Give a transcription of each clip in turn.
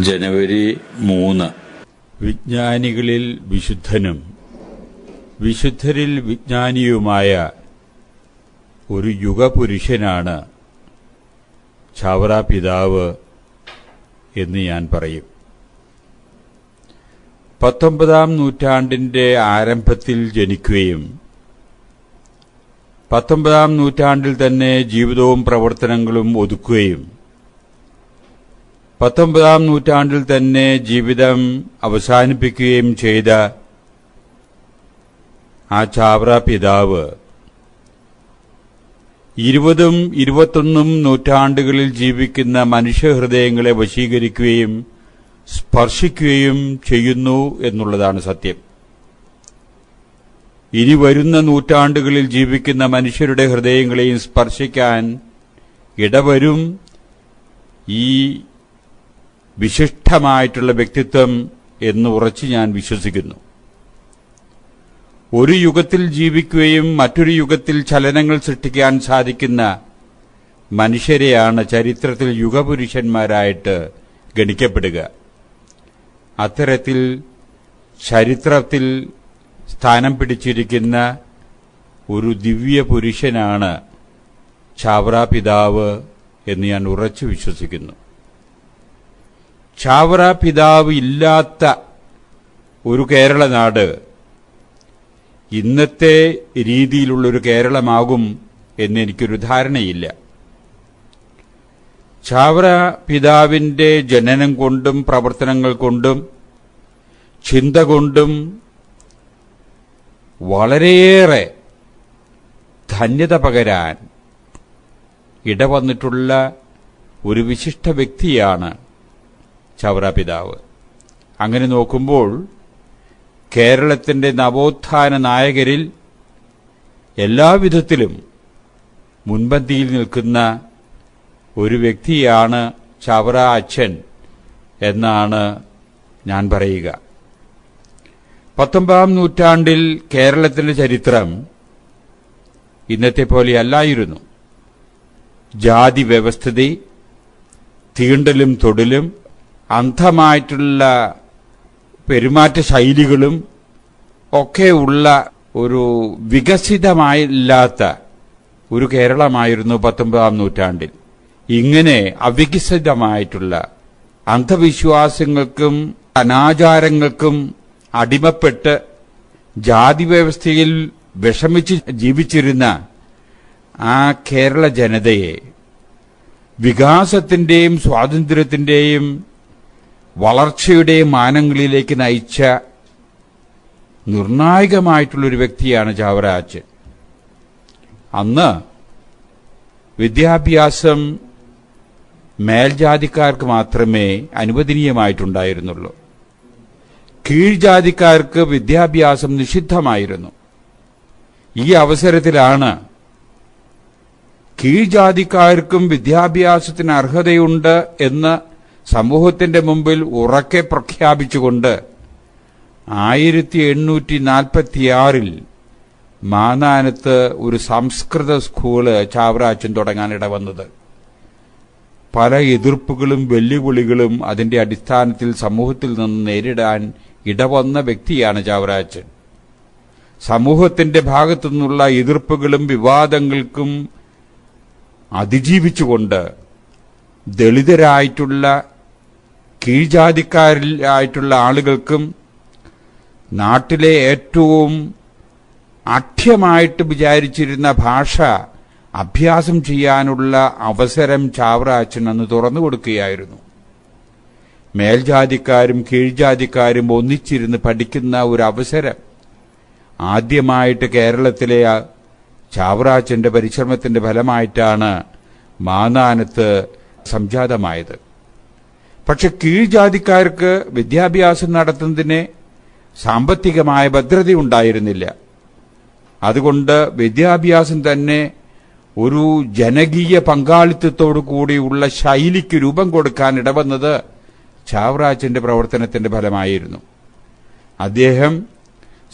ജനുവരി മൂന്ന്. വിജ്ഞാനികളിൽ വിശുദ്ധനും വിശുദ്ധരിൽ വിജ്ഞാനിയുമായ ഒരു യുഗപുരുഷനാണ് ചാവറ പിതാവ് എന്ന് ഞാൻ പറയും. പത്തൊമ്പതാം നൂറ്റാണ്ടിന്റെ ആരംഭത്തിൽ ജനിക്കുകയും പത്തൊമ്പതാം നൂറ്റാണ്ടിൽ തന്നെ ജീവിതവും പ്രവർത്തനങ്ങളും ഒതുക്കുകയും പത്തൊമ്പതാം നൂറ്റാണ്ടിൽ തന്നെ ജീവിതം അവസാനിപ്പിക്കുകയും ചെയ്ത ആ ചാവറ പിതാവ്. ഇരുപതും ഇരുപത്തൊന്നും നൂറ്റാണ്ടുകളിൽ ജീവിക്കുന്ന മനുഷ്യഹൃദയങ്ങളെ വശീകരിക്കുകയും സ്പർശിക്കുകയും ചെയ്യുന്നു എന്നുള്ളതാണ് സത്യം. ഇനി വരുന്ന നൂറ്റാണ്ടുകളിൽ ജീവിക്കുന്ന മനുഷ്യരുടെ ഹൃദയങ്ങളെയും സ്പർശിക്കാൻ ഇടവരും ഈ വിശിഷ്ടമായിട്ടുള്ള വ്യക്തിത്വം എന്ന് ഉറച്ച് ഞാൻ വിശ്വസിക്കുന്നു. ഒരു യുഗത്തിൽ ജീവിക്കുകയും മറ്റൊരു യുഗത്തിൽ ചലനങ്ങൾ സൃഷ്ടിക്കാൻ സാധിക്കുന്ന മനുഷ്യരെയാണ് ചരിത്രത്തിൽ യുഗപുരുഷന്മാരായിട്ട് ഗണിക്കപ്പെടുക. അത്തരത്തിൽ ചരിത്രത്തിൽ സ്ഥാനം പിടിച്ചിരിക്കുന്ന ഒരു ദിവ്യ പുരുഷനാണ് ചാവറ പിതാവ് എന്ന് ഞാൻ ഉറച്ചു വിശ്വസിക്കുന്നു. ചാവറ പിതാവ് ഇല്ലാത്ത ഒരു കേരള നാട് ഇന്നത്തെ രീതിയിലുള്ളൊരു കേരളമാകും എന്നെനിക്കൊരു ധാരണയില്ല. ചാവറ പിതാവിന്റെ ജനനം കൊണ്ടും പ്രവർത്തനങ്ങൾ കൊണ്ടും ചിന്ത കൊണ്ടും വളരെയേറെ ധന്യത പകരാൻ ഇടവന്നിട്ടുള്ള ഒരു വിശിഷ്ട വ്യക്തിയാണ് ചവറ പിതാവ് അങ്ങനെ നോക്കുമ്പോൾ കേരളത്തിന്റെ നവോത്ഥാന നായകരിൽ എല്ലാവിധത്തിലും മുൻപന്തിയിൽ നിൽക്കുന്ന ഒരു വ്യക്തിയാണ് ചവറ അച്ഛൻ എന്നാണ് ഞാൻ പറയുക. പത്തൊമ്പതാം നൂറ്റാണ്ടിൽ കേരളത്തിന്റെ ചരിത്രം ഇന്നത്തെ പോലെയല്ലായിരുന്നു ജാതി വ്യവസ്ഥിതി തീണ്ടലും തൊടിലും അന്ധമായിട്ടുള്ള പെരുമാറ്റ ശൈലികളും ഒക്കെ ഉള്ള ഒരു വികസിതമായില്ലാത്ത ഒരു കേരളമായിരുന്നു പത്തൊമ്പതാം നൂറ്റാണ്ടിൽ. ഇങ്ങനെ അവികസിതമായിട്ടുള്ള അന്ധവിശ്വാസങ്ങൾക്കും അനാചാരങ്ങൾക്കും അടിമപ്പെട്ട് ജാതി വ്യവസ്ഥയിൽ വിഷമിച്ച് ജീവിച്ചിരുന്ന ആ കേരള ജനതയെ വികാസത്തിന്റെയും സ്വാതന്ത്ര്യത്തിന്റെയും വളർച്ചയുടെയും മാനങ്ങളിലേക്ക് നയിച്ച നിർണായകമായിട്ടുള്ളൊരു വ്യക്തിയാണ് ചാവരാജ്. അന്ന് വിദ്യാഭ്യാസം മേൽജാതിക്കാർക്ക് മാത്രമേ അനുവദനീയമായിട്ടുണ്ടായിരുന്നുള്ളൂ. കീഴ്ജാതിക്കാർക്ക് വിദ്യാഭ്യാസം നിഷിദ്ധമായിരുന്നു. ഈ അവസരത്തിലാണ് കീഴ്ജാതിക്കാർക്കും വിദ്യാഭ്യാസത്തിന് അർഹതയുണ്ട് എന്ന് സമൂഹത്തിന്റെ മുമ്പിൽ ഉറക്കെ പ്രഖ്യാപിച്ചുകൊണ്ട് ആയിരത്തി എണ്ണൂറ്റി നാൽപ്പത്തിയാറിൽ മാനാനത്ത് ഒരു സംസ്കൃത സ്കൂൾ ചാവറാച്ചൻ തുടങ്ങാനിട വന്നത് പല എതിർപ്പുകളും വെല്ലുവിളികളും അതിന്റെ അടിസ്ഥാനത്തിൽ സമൂഹത്തിൽ നിന്ന് നേരിടാൻ ഇടവന്ന വ്യക്തിയാണ് ചാവറാച്ചൻ സമൂഹത്തിന്റെ ഭാഗത്തു നിന്നുള്ള എതിർപ്പുകളും വിവാദങ്ങൾക്കും അതിജീവിച്ചുകൊണ്ട് ദളിതരായിട്ടുള്ള കീഴ്ജാതിക്കാരിലായിട്ടുള്ള ആളുകൾക്കും നാട്ടിലെ ഏറ്റവും അഠ്യമായിട്ട് വിചാരിച്ചിരുന്ന ഭാഷ അഭ്യാസം ചെയ്യാനുള്ള അവസരം ചാവറാച്ചൻ അന്ന് തുറന്നു കൊടുക്കുകയായിരുന്നു. മേൽജാതിക്കാരും കീഴ്ജാതിക്കാരും ഒന്നിച്ചിരുന്ന് പഠിക്കുന്ന ഒരു അവസരം ആദ്യമായിട്ട് കേരളത്തിലെ ചാവറാച്ചന്റെ പരിശ്രമത്തിന്റെ ഫലമായിട്ടാണ് മാനാനത്ത് സംജാതമായത്. പക്ഷെ കീഴ്ജാതിക്കാർക്ക് വിദ്യാഭ്യാസം നടത്തുന്നതിന് സാമ്പത്തികമായ ഭദ്രത ഉണ്ടായിരുന്നില്ല. അതുകൊണ്ട് വിദ്യാഭ്യാസം തന്നെ ഒരു ജനകീയ പങ്കാളിത്തത്തോടു കൂടിയുള്ള ശൈലിക്ക് രൂപം കൊടുക്കാൻ ഇടവന്നത് ചാവറാച്ചന്റെ പ്രവർത്തനത്തിന്റെ ഫലമായിരുന്നു. അദ്ദേഹം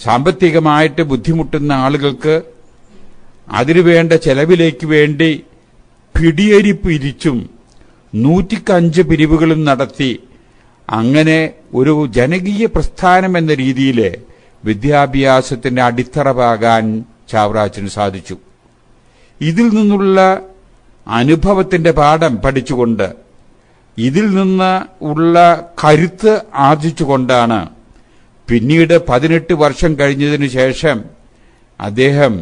സാമ്പത്തികമായിട്ട് ബുദ്ധിമുട്ടുന്ന ആളുകൾക്ക് അതിനുവേണ്ട ചെലവിലേക്ക് വേണ്ടി പിടിയരിപ്പ് പിരിച്ചും നൂറ്റിക്കഞ്ച് പിരിവുകളും നടത്തി അങ്ങനെ ഒരു ജനകീയ പ്രസ്ഥാനം എന്ന രീതിയിൽ വിദ്യാഭ്യാസത്തിന്റെ അടിത്തറവാകാൻ ചാവറാച്ചന് സാധിച്ചു. ഇതിൽ നിന്നുള്ള അനുഭവത്തിന്റെ പാഠം പഠിച്ചുകൊണ്ട് ഇതിൽ നിന്ന് ഉള്ള കരുത്ത് ആർജിച്ചുകൊണ്ടാണ് പിന്നീട് പതിനെട്ട് വർഷം കഴിഞ്ഞതിനു ശേഷം അദ്ദേഹം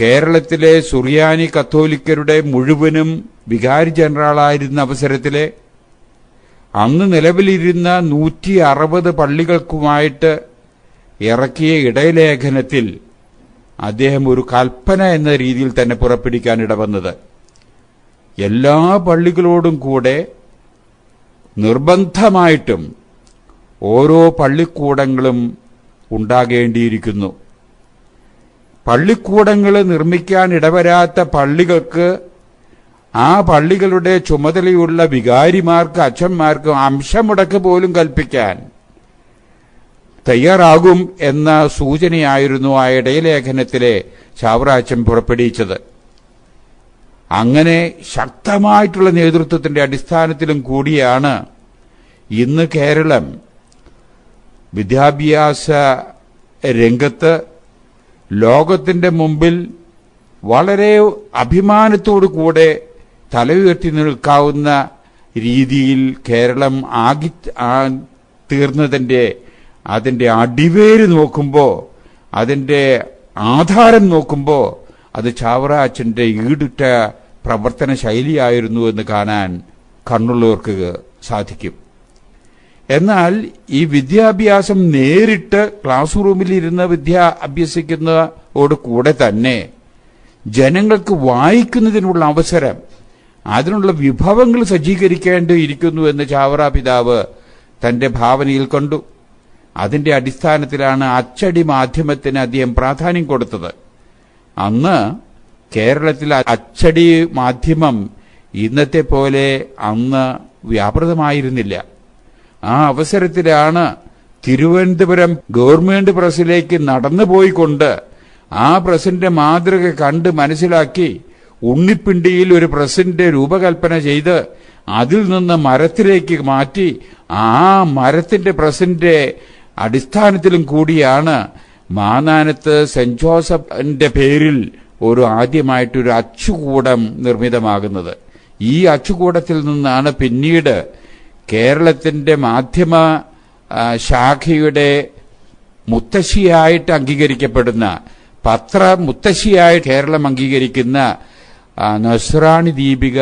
കേരളത്തിലെ സുറിയാനി കത്തോലിക്കരുടെ മുഴുവനും വികാരി ജനറലായിരുന്ന അവസരത്തിലെ അന്ന് നിലവിലിരുന്ന നൂറ്റി അറുപത് പള്ളികൾക്കുമായിട്ട് ഇറക്കിയ ഇടയലേഖനത്തിൽ അദ്ദേഹം ഒരു കൽപ്പന എന്ന രീതിയിൽ തന്നെ പുറപ്പെടുവിക്കാൻ ഇടവന്നത്. എല്ലാ പള്ളികളോടും കൂടെ നിർബന്ധമായിട്ടും ഓരോ പള്ളിക്കൂടങ്ങളും ഉണ്ടാകേണ്ടിയിരിക്കുന്നു. പള്ളിക്കൂടങ്ങൾ നിർമ്മിക്കാൻ ഇടവരാത്ത പള്ളികൾക്ക് ആ പള്ളികളുടെ ചുമതലയുള്ള വികാരിമാർക്ക് അച്ഛന്മാർക്ക് അംശമുടക്ക് പോലും കൽപ്പിക്കാൻ തയ്യാറാകും എന്ന സൂചനയായിരുന്നു ആ ഇടയലേഖനത്തിലെ ചാവറാച്ചൻ പുറപ്പെടുവിച്ചത്. അങ്ങനെ ശക്തമായിട്ടുള്ള നേതൃത്വത്തിന്റെ അടിസ്ഥാനത്തിലും കൂടിയാണ് ഇന്ന് കേരളം വിദ്യാഭ്യാസ രംഗത്ത് ലോകത്തിന്റെ മുമ്പിൽ വളരെ അഭിമാനത്തോടു കൂടെ തല ഉയർത്തി നിൽക്കാവുന്ന രീതിയിൽ കേരളം ആകി തീർന്നതിന്റെ അതിന്റെ അടിവേര് നോക്കുമ്പോൾ അതിന്റെ ആധാരം നോക്കുമ്പോൾ അത് ചാവറ അച്ഛന്റെ ഈടുറ്റ പ്രവർത്തന ശൈലിയായിരുന്നു എന്ന് കാണാൻ കണ്ണുള്ളവർക്ക് സാധിക്കും. എന്നാൽ ഈ വിദ്യാഭ്യാസം നേരിട്ട് ക്ലാസ് റൂമിൽ ഇരുന്ന് വിദ്യ അഭ്യസിക്കുന്നതോട് കൂടെ തന്നെ ജനങ്ങൾക്ക് വായിക്കുന്നതിനുള്ള അവസരം അതിനുള്ള വിഭവങ്ങൾ സജ്ജീകരിക്കേണ്ടിയിരിക്കുന്നു എന്ന് ചാവറ പിതാവ് തന്റെ ഭാവനയിൽ കണ്ടു. അതിന്റെ അടിസ്ഥാനത്തിലാണ് അച്ചടി മാധ്യമത്തിന് അദ്ദേഹം പ്രാധാന്യം കൊടുത്തത്. അന്ന് കേരളത്തിൽ അച്ചടി മാധ്യമം ഇന്നത്തെ പോലെ അന്ന് വ്യാപൃതമായിരുന്നില്ല. ആ അവസരത്തിലാണ് തിരുവനന്തപുരം ഗവൺമെന്റ് പ്രസിലേക്ക് നടന്നുപോയിക്കൊണ്ട് ആ പ്രസിന്റെ മാതൃക കണ്ട് മനസ്സിലാക്കി ഉണ്ണിപ്പിണ്ടിയിൽ ഒരു പ്രസിന്റെ രൂപകൽപ്പന ചെയ്ത് അതിൽ നിന്ന് മരത്തിലേക്ക് മാറ്റി ആ മരത്തിന്റെ പ്രസിന്റെ അടിസ്ഥാനത്തിലും കൂടിയാണ് മാനാനത്ത് സെന്റ് ജോസഫിന്റെ പേരിൽ ഒരു ആദ്യമായിട്ടൊരു അച്ചുകൂടം നിർമ്മിതമാകുന്നത്. ഈ അച്ചുകൂടത്തിൽ നിന്നാണ് പിന്നീട് കേരളത്തിന്റെ മാധ്യമ ശാഖയുടെ മുത്തശ്ശിയായിട്ട് അംഗീകരിക്കപ്പെടുന്ന പത്ര മുത്തശ്ശിയായി കേരളം അംഗീകരിക്കുന്ന നസ്രാണി ദീപിക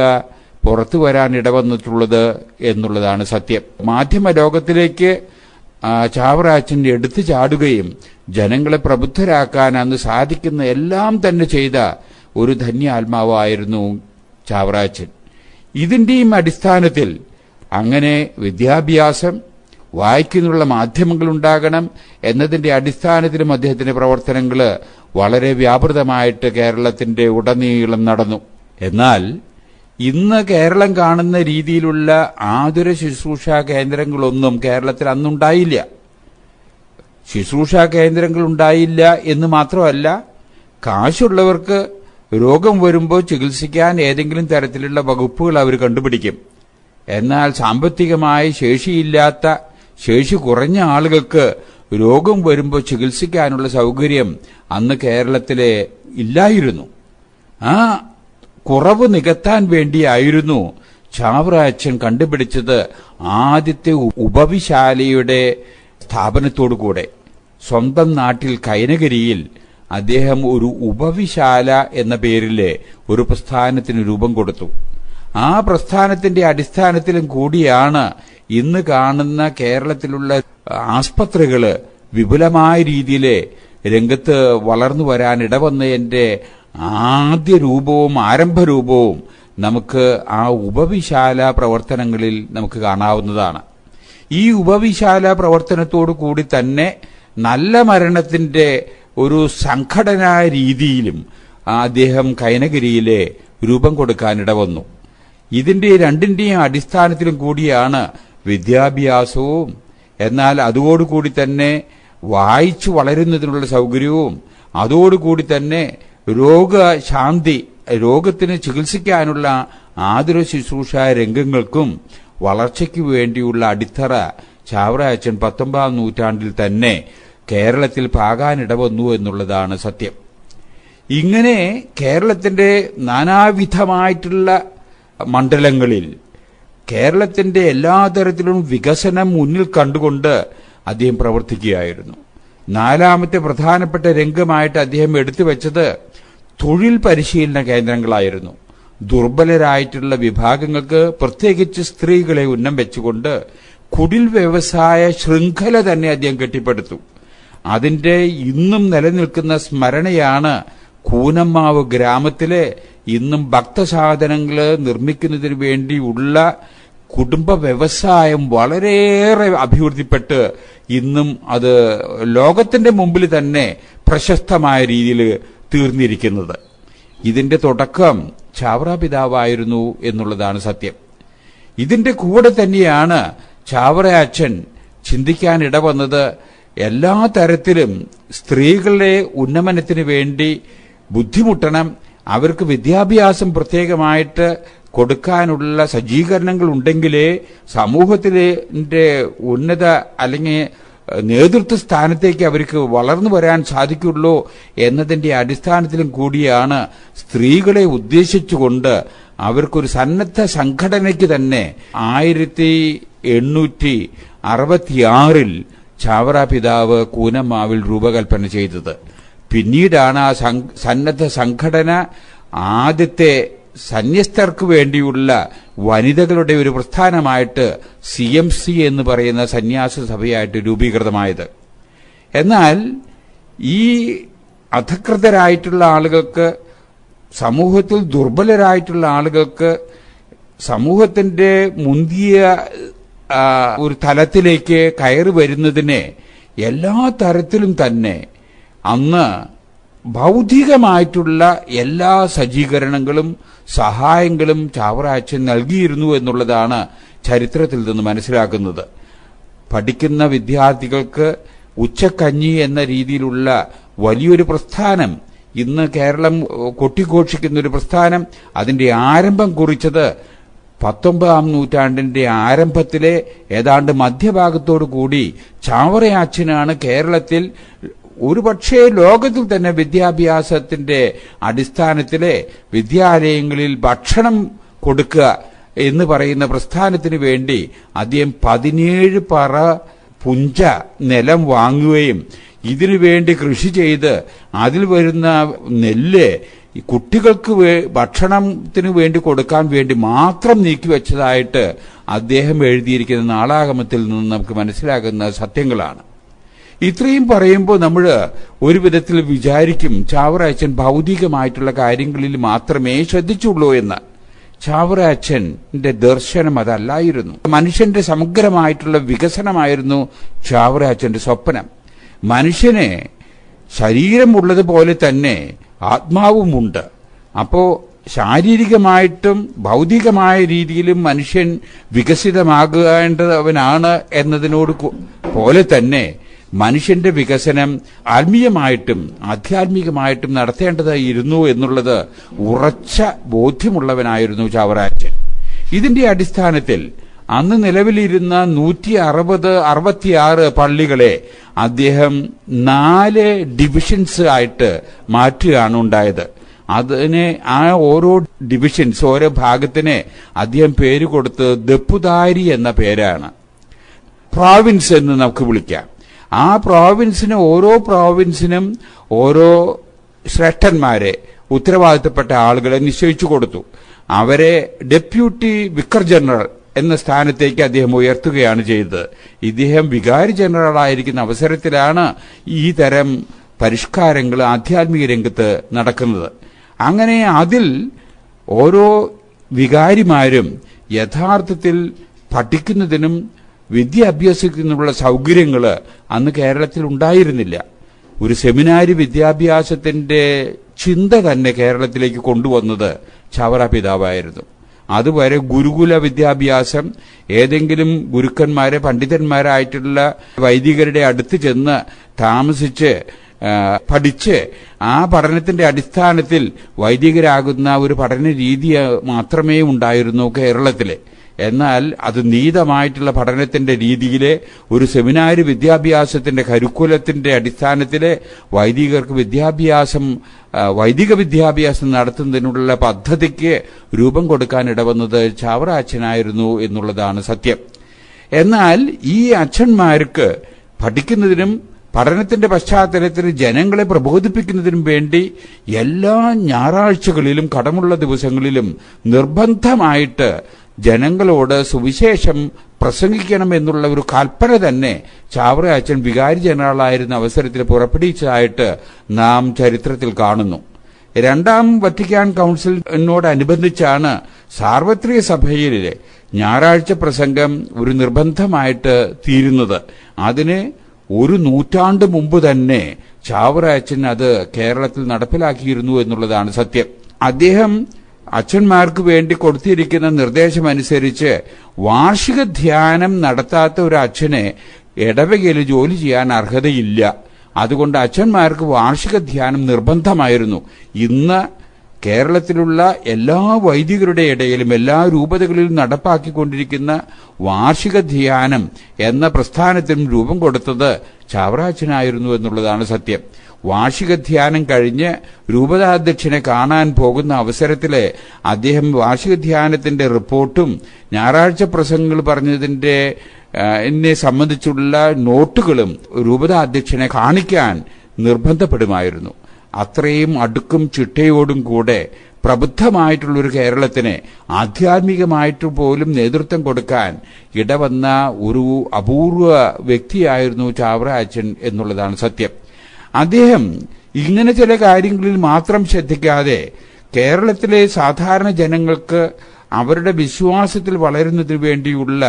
പുറത്തു വരാൻ ഇടവന്നിട്ടുള്ളത് എന്നുള്ളതാണ് സത്യം. മാധ്യമ ലോകത്തിലേക്ക് ചാവറാച്ചൻ എടുത്തു ചാടുകയും ജനങ്ങളെ പ്രബുദ്ധരാക്കാൻ അന്ന് സാധിക്കുന്ന എല്ലാം തന്നെ ചെയ്ത ഒരു ധന്യ ആത്മാവായിരുന്നു ചാവറാച്ചൻ. ഇതിന്റെയും അടിസ്ഥാനത്തിൽ അങ്ങനെ വിദ്യാഭ്യാസം വായിക്കുന്നുള്ള മാധ്യമങ്ങൾ ഉണ്ടാകണം എന്നതിന്റെ അടിസ്ഥാനത്തിലും അദ്ദേഹത്തിന്റെ പ്രവർത്തനങ്ങൾ വളരെ വ്യാപൃതമായിട്ട് കേരളത്തിന്റെ ഉടനീളം നടന്നു. എന്നാൽ ഇന്ന് കേരളം കാണുന്ന രീതിയിലുള്ള ആതുര ശുശ്രൂഷ കേന്ദ്രങ്ങളൊന്നും കേരളത്തിൽ അന്നുണ്ടായില്ല. ശുശ്രൂഷ കേന്ദ്രങ്ങൾ ഉണ്ടായില്ല എന്ന് മാത്രമല്ല കാശുള്ളവർക്ക് രോഗം വരുമ്പോൾ ചികിത്സിക്കാൻ ഏതെങ്കിലും തരത്തിലുള്ള വകുപ്പുകൾ അവർ കണ്ടുപിടിക്കും. എന്നാൽ സാമ്പത്തികമായി ശേഷിയില്ലാത്ത ശേഷി കുറഞ്ഞ ആളുകൾക്ക് രോഗം വരുമ്പോൾ ചികിത്സിക്കാനുള്ള സൗകര്യം അന്ന് കേരളത്തിലെ ഇല്ലായിരുന്നു. ആ കുറവ് നികത്താൻ വേണ്ടിയായിരുന്നു ചാവറാച്ചൻ കണ്ടുപിടിച്ചത് ആദ്യത്തെ ഉപവിശാലയുടെ ഉപവിശാലയുടെ സ്ഥാപനത്തോടുകൂടെ. സ്വന്തം നാട്ടിൽ കൈനകരിയിൽ അദ്ദേഹം ഒരു ഉപവിശാല എന്ന പേരിലെ ഒരു പ്രസ്ഥാനത്തിന് രൂപം കൊടുത്തു. ആ പ്രസ്ഥാനത്തിന്റെ അടിസ്ഥാനത്തിലും കൂടിയാണ് ഇന്ന് കാണുന്ന കേരളത്തിലുള്ള ആസ്പത്രികൾ വിപുലമായ രീതിയിൽ രംഗത്ത് വളർന്നു വരാൻ എന്റെ ആദ്യ രൂപവും ആരംഭ രൂപവും നമുക്ക് ആ ഉപവിശാല പ്രവർത്തനങ്ങളിൽ നമുക്ക് കാണാവുന്നതാണ്. ഈ ഉപവിശാല പ്രവർത്തനത്തോടു കൂടി തന്നെ നല്ല മരണത്തിന്റെ ഒരു സംഘടനാ രീതിയിലും അദ്ദേഹം കൈനഗിരിയിലെ രൂപം കൊടുക്കാനിട വന്നു ഇതിന്റെ രണ്ടിന്റെയും അടിസ്ഥാനത്തിലും കൂടിയാണ് വിദ്യാഭ്യാസവും എന്നാൽ അതോടുകൂടി തന്നെ വായിച്ചു വളരുന്നതിനുള്ള സൗകര്യവും അതോടുകൂടി തന്നെ രോഗശാന്തി രോഗത്തിന് ചികിത്സിക്കാനുള്ള ആതുര ശുശ്രൂഷ രംഗങ്ങൾക്കും വളർച്ചയ്ക്ക് വേണ്ടിയുള്ള അടിത്തറ ചാവറയച്ചൻ പത്തൊമ്പതാം നൂറ്റാണ്ടിൽ തന്നെ കേരളത്തിൽ പാകാനിട വന്നു എന്നുള്ളതാണ് സത്യം. ഇങ്ങനെ കേരളത്തിന്റെ നാനാവിധമായിട്ടുള്ള മണ്ഡലങ്ങളിൽ കേരളത്തിന്റെ എല്ലാ തരത്തിലും വികസനം മുന്നിൽ കണ്ടുകൊണ്ട് അദ്ദേഹം പ്രവർത്തിക്കുകയായിരുന്നു. നാലാമത്തെ പ്രധാനപ്പെട്ട രംഗമായിട്ട് അദ്ദേഹം എടുത്തു വെച്ചത് തൊഴിൽ പരിശീലന കേന്ദ്രങ്ങളായിരുന്നു. ദുർബലരായിട്ടുള്ള വിഭാഗങ്ങൾക്ക് പ്രത്യേകിച്ച് സ്ത്രീകളെ ഉന്നം വെച്ചുകൊണ്ട് കുടിൽ വ്യവസായ ശൃംഖല തന്നെ അദ്ദേഹം കെട്ടിപ്പടുത്തു. അതിന്റെ ഇന്നും നിലനിൽക്കുന്ന സ്മരണയാണ് കൂനമ്മാവ് ഗ്രാമത്തിലെ ഇന്നും ഭക്തസാധനങ്ങൾ നിർമ്മിക്കുന്നതിന് വേണ്ടിയുള്ള കുടുംബ വ്യവസായം വളരെയേറെ അഭിവൃദ്ധിപ്പെട്ട് ഇന്നും അത് ലോകത്തിന്റെ മുമ്പിൽ തന്നെ പ്രശസ്തമായ രീതിയിൽ തീർന്നിരിക്കുന്നത്. ഇതിന്റെ തുടക്കം ചാവറ പിതാവായിരുന്നു എന്നുള്ളതാണ് സത്യം. ഇതിന്റെ കൂടെ തന്നെയാണ് ചാവറ അച്ഛൻ ചിന്തിക്കാൻ ഇടവന്നത് എല്ലാ തരത്തിലും സ്ത്രീകളുടെ ഉന്നമനത്തിന് വേണ്ടി ബുദ്ധിമുട്ടണം. അവർക്ക് വിദ്യാഭ്യാസം പ്രത്യേകമായിട്ട് കൊടുക്കാനുള്ള സജ്ജീകരണങ്ങൾ ഉണ്ടെങ്കിലേ സമൂഹത്തിന്റെ ഉന്നത അല്ലെങ്കിൽ നേതൃത്വ സ്ഥാനത്തേക്ക് അവർക്ക് വളർന്നു വരാൻ സാധിക്കുള്ളൂ എന്നതിന്റെ അടിസ്ഥാനത്തിലും കൂടിയാണ് സ്ത്രീകളെ ഉദ്ദേശിച്ചുകൊണ്ട് അവർക്കൊരു സന്നദ്ധ സംഘടനയ്ക്ക് തന്നെ ആയിരത്തി എണ്ണൂറ്റി അറുപത്തിയാറിൽ ചാവറ പിതാവ് കൂനമാവിൽ രൂപകൽപ്പന ചെയ്തത്. പിന്നീടാണ് ആ സന്നദ്ധ സംഘടന ആദ്യത്തെ സന്യസ്തർക്ക് വേണ്ടിയുള്ള വനിതകളുടെ ഒരു പ്രസ്ഥാനമായിട്ട് സി എം സി എന്ന് പറയുന്ന സന്യാസ സഭയായിട്ട് രൂപീകൃതമായത്. എന്നാൽ ഈ അധകൃതരായിട്ടുള്ള ആളുകൾക്ക് സമൂഹത്തിൽ ദുർബലരായിട്ടുള്ള ആളുകൾക്ക് സമൂഹത്തിന്റെ മുന്തിയ ഒരു തലത്തിലേക്ക് കയറി വരുന്നതിനെ എല്ലാ തരത്തിലും തന്നെ അന്ന് ഭൗതികമായിട്ടുള്ള എല്ലാ സജ്ജീകരണങ്ങളും സഹായങ്ങളും ചാവറാച്ചൻ നൽകിയിരുന്നു എന്നുള്ളതാണ് ചരിത്രത്തിൽ നിന്ന് മനസ്സിലാക്കുന്നത്. പഠിക്കുന്ന വിദ്യാർത്ഥികൾക്ക് ഉച്ചക്കഞ്ഞി എന്ന രീതിയിലുള്ള വലിയൊരു പ്രസ്ഥാനം ഇന്ന് കേരളം കൊട്ടിഘോഷിക്കുന്ന ഒരു പ്രസ്ഥാനം അതിന്റെ ആരംഭം കുറിച്ചത് പത്തൊമ്പതാം നൂറ്റാണ്ടിന്റെ ആരംഭത്തിലെ ഏതാണ്ട് മധ്യഭാഗത്തോടു കൂടി ചാവറയാച്ചനാണ് കേരളത്തിൽ ഒരുപക്ഷേ ലോകത്തിൽ തന്നെ വിദ്യാഭ്യാസത്തിന്റെ അടിസ്ഥാനത്തിലെ വിദ്യാലയങ്ങളിൽ ഭക്ഷണം കൊടുക്കുക എന്ന് പറയുന്ന പ്രസ്ഥാനത്തിന് വേണ്ടി ആദ്യം പതിനേഴ് പറ പുഞ്ച നിലം വാങ്ങുകയും ഇതിനു വേണ്ടി കൃഷി ചെയ്ത് അതിൽ വരുന്ന നെല്ല് കുട്ടികൾക്ക് ഭക്ഷണത്തിന് വേണ്ടി കൊടുക്കാൻ വേണ്ടി മാത്രം നീക്കിവെച്ചതായിട്ട് അദ്ദേഹം എഴുതിയിരിക്കുന്ന നാളാഗമത്തിൽ നിന്ന് നമുക്ക് മനസ്സിലാകുന്ന സത്യങ്ങളാണ്. ഇത്രയും പറയുമ്പോൾ നമ്മൾ ഒരു വിധത്തിൽ വിചാരിക്കും ചാവറാച്ചൻ ഭൗതികമായിട്ടുള്ള കാര്യങ്ങളിൽ മാത്രമേ ശ്രദ്ധിച്ചുള്ളൂ എന്ന്. ചാവറയച്ചന്റെ ദർശനം അതല്ലായിരുന്നു. മനുഷ്യന്റെ സമഗ്രമായിട്ടുള്ള വികസനമായിരുന്നു ചാവറയച്ചന്റെ സ്വപ്നം. മനുഷ്യനെ ശരീരമുള്ളതുപോലെ തന്നെ ആത്മാവുമുണ്ട്. അപ്പോ ശാരീരികമായിട്ടും ഭൗതികമായ രീതിയിലും മനുഷ്യൻ വികസിതമാകേണ്ടവനാണ് എന്നതിനോട് പോലെ തന്നെ മനുഷ്യന്റെ വികസനം ആത്മീയമായിട്ടും ആധ്യാത്മികമായിട്ടും നടത്തേണ്ടതായിരുന്നു എന്നുള്ളത് ഉറച്ച ബോധ്യമുള്ളവനായിരുന്നു ചാവറാച്ചൻ. ഇതിന്റെ അടിസ്ഥാനത്തിൽ അന്ന് നിലവിലിരുന്ന നൂറ്റി അറുപത് അറുപത്തിയാറ് പള്ളികളെ അദ്ദേഹം നാല് ഡിവിഷൻസ് ആയിട്ട് മാറ്റുകയാണ് ഉണ്ടായത്. അതിനെ ആ ഓരോ ഡിവിഷൻസ് ഓരോ ഭാഗത്തിനെ അദ്ദേഹം പേര് കൊടുത്ത് ദപ്പുതാരി എന്ന പേരാണ്. പ്രോവിൻസ് എന്ന് നമുക്ക് വിളിക്കാം. ആ പ്രോവിൻസിന് ഓരോ പ്രോവിൻസിനും ഓരോ ശ്രേഷ്ഠന്മാരെ ഉത്തരവാദിത്തപ്പെട്ട ആളുകളെ നിശ്ചയിച്ചു കൊടുത്തു. അവരെ ഡെപ്യൂട്ടി വിക്കർ ജനറൽ എന്ന സ്ഥാനത്തേക്ക് അദ്ദേഹം ഉയർത്തുകയാണ് ചെയ്തത്. ഇദ്ദേഹം വികാരി ജനറൽ ആയിരിക്കുന്ന അവസരത്തിലാണ് ഈ തരം പരിഷ്കാരങ്ങൾ ആധ്യാത്മിക രംഗത്ത് നടക്കുന്നത്. അങ്ങനെ അതിൽ ഓരോ വികാരിമാരും യഥാർത്ഥത്തിൽ പഠിക്കുന്നതിനും വിദ്യ അഭ്യസിക്കുന്നതിനുള്ള സൗകര്യങ്ങൾ അന്ന് കേരളത്തിൽ ഉണ്ടായിരുന്നില്ല. ഒരു സെമിനാരി വിദ്യാഭ്യാസത്തിന്റെ ചിന്ത തന്നെ കേരളത്തിലേക്ക് കൊണ്ടുവന്നത് ചവറ പിതാവായിരുന്നു. അതുവരെ ഗുരുകുല വിദ്യാഭ്യാസം ഏതെങ്കിലും ഗുരുക്കന്മാരെ പണ്ഡിതന്മാരായിട്ടുള്ള വൈദികരുടെ അടുത്ത് ചെന്ന് താമസിച്ച് പഠിച്ച് ആ പഠനത്തിന്റെ അടിസ്ഥാനത്തിൽ വൈദികരാകുന്ന ഒരു പഠന രീതി മാത്രമേ ഉണ്ടായിരുന്നു കേരളത്തിലെ. എന്നാൽ അത് നീതമായിട്ടുള്ള പഠനത്തിന്റെ രീതിയിലെ ഒരു സെമിനാരി വിദ്യാഭ്യാസത്തിന്റെ കരുക്കുലത്തിന്റെ അടിസ്ഥാനത്തിലെ വൈദികർക്ക് വിദ്യാഭ്യാസം വൈദിക വിദ്യാഭ്യാസം നടത്തുന്നതിനുള്ള പദ്ധതിക്ക് രൂപം കൊടുക്കാൻ ഇടവന്നത് ചാവറ അച്ഛനായിരുന്നു എന്നുള്ളതാണ് സത്യം. എന്നാൽ ഈ അച്ഛന്മാർക്ക് പഠിക്കുന്നതിനും പഠനത്തിന്റെ പശ്ചാത്തലത്തിൽ ജനങ്ങളെ പ്രബോധിപ്പിക്കുന്നതിനും വേണ്ടി എല്ലാ ഞായറാഴ്ചകളിലും കടമുള്ള ദിവസങ്ങളിലും നിർബന്ധമായിട്ട് ജനങ്ങളോട് സുവിശേഷം പ്രസംഗിക്കണം എന്നുള്ള ഒരു കൽപ്പന തന്നെ ചാവറ അച്ഛൻ വികാരി ജനറലായിരുന്ന അവസരത്തിൽ പുറപ്പെടുവിച്ചതായിട്ട് നാം ചരിത്രത്തിൽ കാണുന്നു. രണ്ടാം വത്തിക്കാൻ കൗൺസിലിനോടനുബന്ധിച്ചാണ് സാർവത്രിക സഭയിലെ ഞായറാഴ്ച പ്രസംഗം ഒരു നിർബന്ധമായിട്ട് തീരുന്നത്. അതിന് ഒരു നൂറ്റാണ്ട് മുമ്പ് തന്നെ ചാവറ അച്ഛൻ അത് കേരളത്തിൽ നടപ്പിലാക്കിയിരുന്നു എന്നുള്ളതാണ് സത്യം. അദ്ദേഹം അച്ഛന്മാർക്ക് വേണ്ടി കൊടുത്തിരിക്കുന്ന നിർദ്ദേശമനുസരിച്ച് വാർഷിക ധ്യാനം നടത്താത്ത ഒരു അച്ഛനെ ഇടവകയിൽ ജോലി ചെയ്യാൻ അർഹതയില്ല. അതുകൊണ്ട് അച്ഛന്മാർക്ക് വാർഷിക ധ്യാനം നിർബന്ധമായിരുന്നു. ഇന്ന് കേരളത്തിലുള്ള എല്ലാ വൈദികരുടെ ഇടയിലും എല്ലാ രൂപതകളിലും നടപ്പാക്കിക്കൊണ്ടിരിക്കുന്ന വാർഷിക ധ്യാനം എന്ന പ്രസ്ഥാനത്തിനും രൂപം കൊടുത്തത് ചാവറാച്ചനായിരുന്നു എന്നുള്ളതാണ് സത്യം. വാർഷിക ധ്യാനം കഴിഞ്ഞ് രൂപതാധ്യക്ഷനെ കാണാൻ പോകുന്ന അവസരത്തിൽ അദ്ദേഹം വാർഷിക ധ്യാനത്തിന്റെ റിപ്പോർട്ടും ഞായറാഴ്ച പ്രസംഗങ്ങൾ പറഞ്ഞതിന്റെ എന്നെ സംബന്ധിച്ചുള്ള നോട്ടുകളും രൂപതാധ്യക്ഷനെ കാണിക്കാൻ നിർബന്ധപ്പെടുമായിരുന്നു. അത്രയും അടുക്കും ചിട്ടയോടും കൂടെ പ്രബുദ്ധമായിട്ടുള്ള ഒരു കേരളത്തിന് ആധ്യാത്മികമായിട്ട് പോലും നേതൃത്വം കൊടുക്കാൻ ഇടവന്ന ഒരു അപൂർവ വ്യക്തിയായിരുന്നു ചാവറ അച്ഛൻ എന്നുള്ളതാണ് സത്യം. അദ്ദേഹം ഇങ്ങനെ ചില കാര്യങ്ങളിൽ മാത്രം ശ്രദ്ധിക്കാതെ കേരളത്തിലെ സാധാരണ ജനങ്ങൾക്ക് അവരുടെ വിശ്വാസത്തിൽ വളരുന്നതിന് വേണ്ടിയുള്ള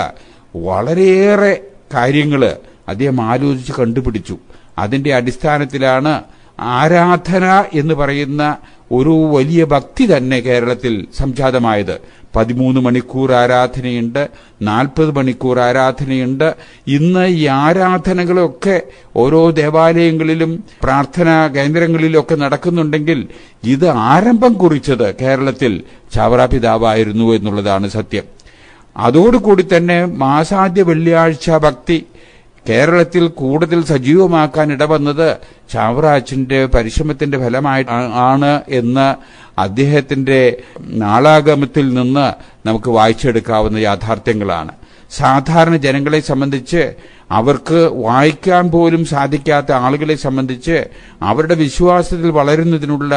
വളരെയേറെ കാര്യങ്ങൾ അദ്ദേഹം ആലോചിച്ച് കണ്ടുപിടിച്ചു. അതിന്റെ അടിസ്ഥാനത്തിലാണ് ആരാധന എന്ന് പറയുന്ന ഒരു വലിയ ഭക്തി തന്നെ കേരളത്തിൽ സംജാതമായത്. പതിമൂന്ന് മണിക്കൂർ ആരാധനയുണ്ട് നാൽപ്പത് മണിക്കൂർ ആരാധനയുണ്ട്. ഇന്ന് ഈ ആരാധനകളൊക്കെ ഓരോ ദേവാലയങ്ങളിലും പ്രാർത്ഥനാ കേന്ദ്രങ്ങളിലൊക്കെ നടക്കുന്നുണ്ടെങ്കിൽ ഇത് ആരംഭം കുറിച്ചത് കേരളത്തിൽ ചാവറ പിതാവായിരുന്നു എന്നുള്ളതാണ് സത്യം. അതോടുകൂടി തന്നെ മാസാദ്യ വെള്ളിയാഴ്ച ഭക്തി കേരളത്തിൽ കൂടുതൽ സജീവമാക്കാൻ ഇടവന്നത് ചാവറാച്ചിന്റെ പരിശ്രമത്തിന്റെ ഫലമായി ആണ് എന്ന് അദ്ദേഹത്തിന്റെ നാളാഗമത്തിൽ നിന്ന് നമുക്ക് വായിച്ചെടുക്കാവുന്ന യാഥാർത്ഥ്യങ്ങളാണ്. സാധാരണ ജനങ്ങളെ സംബന്ധിച്ച് അവർക്ക് വായിക്കാൻ പോലും സാധിക്കാത്ത ആളുകളെ സംബന്ധിച്ച് അവരുടെ വിശ്വാസത്തിൽ വളരുന്നതിനുള്ള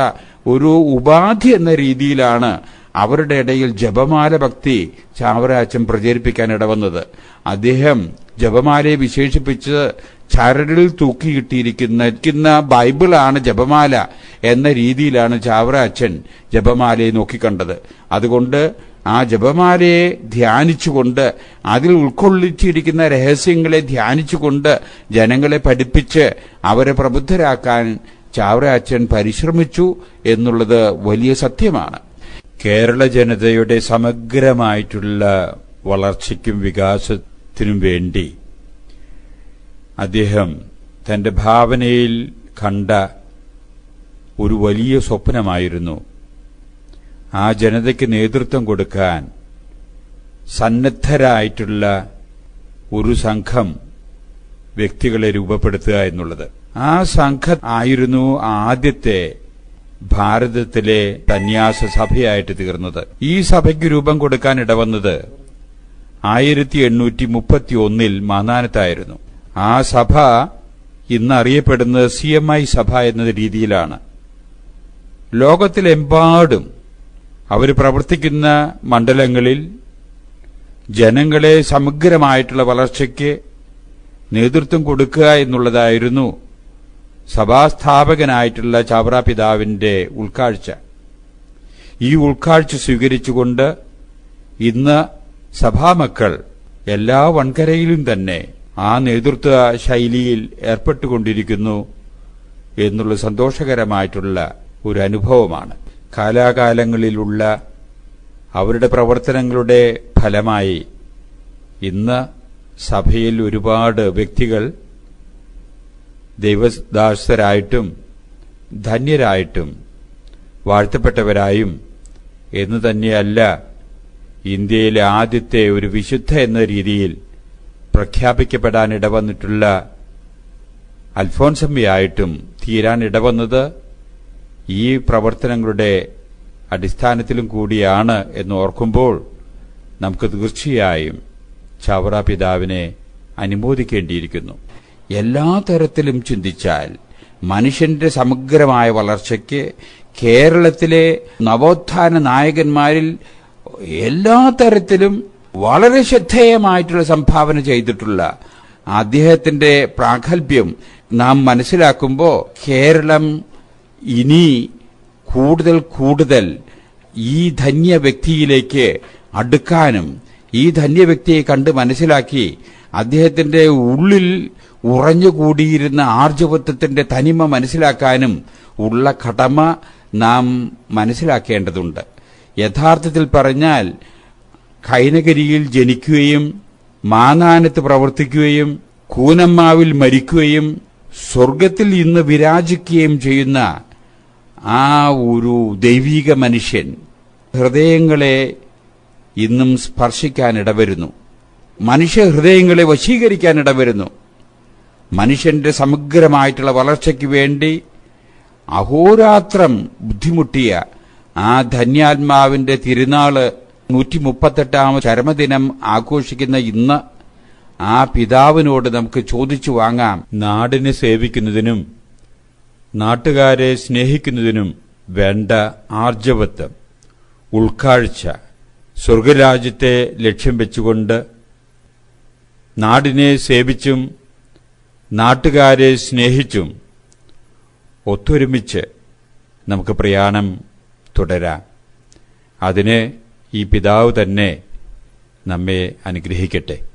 ഒരു ഉപാധി എന്ന രീതിയിലാണ് അവരുടെ ഇടയിൽ ജപമാല ഭക്തി ചാവരാച്ചൻ പ്രചരിപ്പിക്കാൻ ഇടവന്നത്. അദ്ദേഹം ജപമാലയെ വിശേഷിപ്പിച്ച് ചരടിൽ തൂക്കിയിട്ടിരിക്കുന്ന ബൈബിളാണ് ജപമാല എന്ന രീതിയിലാണ് ചാവറ അച്ഛൻ ജപമാലയെ നോക്കിക്കണ്ടത്. അതുകൊണ്ട് ആ ജപമാലയെ ധ്യാനിച്ചുകൊണ്ട് അതിൽ ഉൾക്കൊള്ളിച്ചിരിക്കുന്ന രഹസ്യങ്ങളെ ധ്യാനിച്ചുകൊണ്ട് ജനങ്ങളെ പഠിപ്പിച്ച് അവരെ പ്രബുദ്ധരാക്കാൻ ചാവറ അച്ഛൻ പരിശ്രമിച്ചു എന്നുള്ളത് വലിയ സത്യമാണ്. കേരള ജനതയുടെ സമഗ്രമായിട്ടുള്ള വളർച്ചയ്ക്കും വികാസത്തിനും വേണ്ടി അദ്ദേഹം തന്റെ ഭാവനയിൽ കണ്ട ഒരു വലിയ സ്വപ്നമായിരുന്നു. ആ ജനതയ്ക്ക് നേതൃത്വം കൊടുക്കാൻ സന്നദ്ധരായിട്ടുള്ള ഒരു സംഘം വ്യക്തികളെ രൂപപ്പെടുത്തുക എന്നുള്ളത്. ആ സംഘം ആയിരുന്നു ആദ്യത്തെ ഭാരതത്തിലെ തന്യാസ സഭയായിട്ട് തീർന്നത്. ഈ സഭയ്ക്ക് രൂപം കൊടുക്കാൻ ഇടവന്നത് ആയിരത്തി എണ്ണൂറ്റി മുപ്പത്തി ഒന്നിൽ മാനാനത്തായിരുന്നു ആ സഭ ഇന്ന് അറിയപ്പെടുന്നത് സി എം ഐ സഭ എന്ന രീതിയിലാണ്. ലോകത്തിലെമ്പാടും അവർ പ്രവർത്തിക്കുന്ന മണ്ഡലങ്ങളിൽ ജനങ്ങളെ സമഗ്രമായിട്ടുള്ള വളർച്ചയ്ക്ക് നേതൃത്വം കൊടുക്കുക എന്നുള്ളതായിരുന്നു സഭാസ്ഥാപകനായിട്ടുള്ള ചാവറ പിതാവിന്റെ ഉൾക്കാഴ്ച. ഈ ഉൾക്കാഴ്ച സ്വീകരിച്ചുകൊണ്ട് ഇന്ന് സഭാമക്കൾ എല്ലാ വൻകരയിലും തന്നെ ആ നേതൃത്വ ശൈലിയിൽ ഏർപ്പെട്ടുകൊണ്ടിരിക്കുന്നു എന്നുള്ള സന്തോഷകരമായിട്ടുള്ള ഒരു അനുഭവമാണ്. കാലാകാലങ്ങളിലുള്ള അവരുടെ പ്രവർത്തനങ്ങളുടെ ഫലമായി ഇന്ന് സഭയിൽ ഒരുപാട് വ്യക്തികൾ ദൈവദാസരായിട്ടും ധന്യരായിട്ടും വാഴ്ത്തപ്പെട്ടവരായും എന്ന് തന്നെയല്ല ഇന്ത്യയിലെ ആദ്യത്തെ ഒരു വിശുദ്ധ എന്ന രീതിയിൽ പ്രഖ്യാപിക്കപ്പെടാൻ ഇടവന്നിട്ടുള്ള അൽഫോൻസമ്മയായിട്ടും തീരാൻ ഇടവന്നത് ഈ പ്രവർത്തനങ്ങളുടെ അടിസ്ഥാനത്തിലും കൂടിയാണ് എന്ന് ഓർക്കുമ്പോൾ നമുക്ക് തീർച്ചയായും ചവറ പിതാവിനെ അനുമോദിക്കേണ്ടിയിരിക്കുന്നു. എല്ലാ തരത്തിലും ചിന്തിച്ചാൽ മനുഷ്യന്റെ സമഗ്രമായ വളർച്ചയ്ക്ക് കേരളത്തിലെ നവോത്ഥാന നായകന്മാരിൽ എല്ലാ തരത്തിലും വളരെ ശ്രദ്ധേയമായിട്ടുള്ള സംഭാവന ചെയ്തിട്ടുള്ള അദ്ദേഹത്തിന്റെ പ്രാഗൽഭ്യം നാം മനസ്സിലാക്കുമ്പോൾ കേരളം ഇനി കൂടുതൽ കൂടുതൽ ഈ ധന്യ വ്യക്തിയിലേക്ക് അടുക്കാനും ഈ ധന്യ വ്യക്തിയെ കണ്ട് മനസ്സിലാക്കി അദ്ദേഹത്തിന്റെ ഉള്ളിൽ ഉറഞ്ഞുകൂടിയിരുന്ന ആർജവത്വത്തിന്റെ തനിമ മനസ്സിലാക്കാനും ഉള്ള കടമ നാം മനസ്സിലാക്കേണ്ടതുണ്ട്. യഥാർത്ഥത്തിൽ പറഞ്ഞാൽ കൈനഗരിയിൽ ജനിക്കുകയും മാനാനത്ത് പ്രവർത്തിക്കുകയും കൂനമ്മാവിൽ മരിക്കുകയും സ്വർഗത്തിൽ ഇന്ന് വിരാജിക്കുകയും ചെയ്യുന്ന ആ ഒരു ദൈവീക മനുഷ്യൻ ഹൃദയങ്ങളെ ഇന്നും സ്പർശിക്കാൻ ഇടവരുന്നു. മനുഷ്യ ഹൃദയങ്ങളെ വശീകരിക്കാൻ ഇടവരുന്നു. മനുഷ്യന്റെ സമഗ്രമായിട്ടുള്ള വളർച്ചയ്ക്ക് വേണ്ടി അഹോരാത്രം ബുദ്ധിമുട്ടിയ ആ ധന്യാത്മാവിന്റെ തിരുനാൾ നൂറ്റി മുപ്പത്തെട്ടാം ചരമദിനം ആഘോഷിക്കുന്ന ഇന്ന് ആ പിതാവിനോട് നമുക്ക് ചോദിച്ചു വാങ്ങാം. നാടിനെ സേവിക്കുന്നതിനും നാട്ടുകാരെ സ്നേഹിക്കുന്നതിനും വേണ്ട ആർജവത്വം ഉൾക്കാഴ്ച സ്വർഗരാജ്യത്തെ ലക്ഷ്യം വെച്ചുകൊണ്ട് നാടിനെ സേവിച്ചും നാട്ടുകാരെ സ്നേഹിച്ചും ഒത്തൊരുമിച്ച് നമുക്ക് പ്രയാണം തുടരാം. അതിന് ഈ പിതാവ് തന്നെ നമ്മെ അനുഗ്രഹിക്കട്ടെ.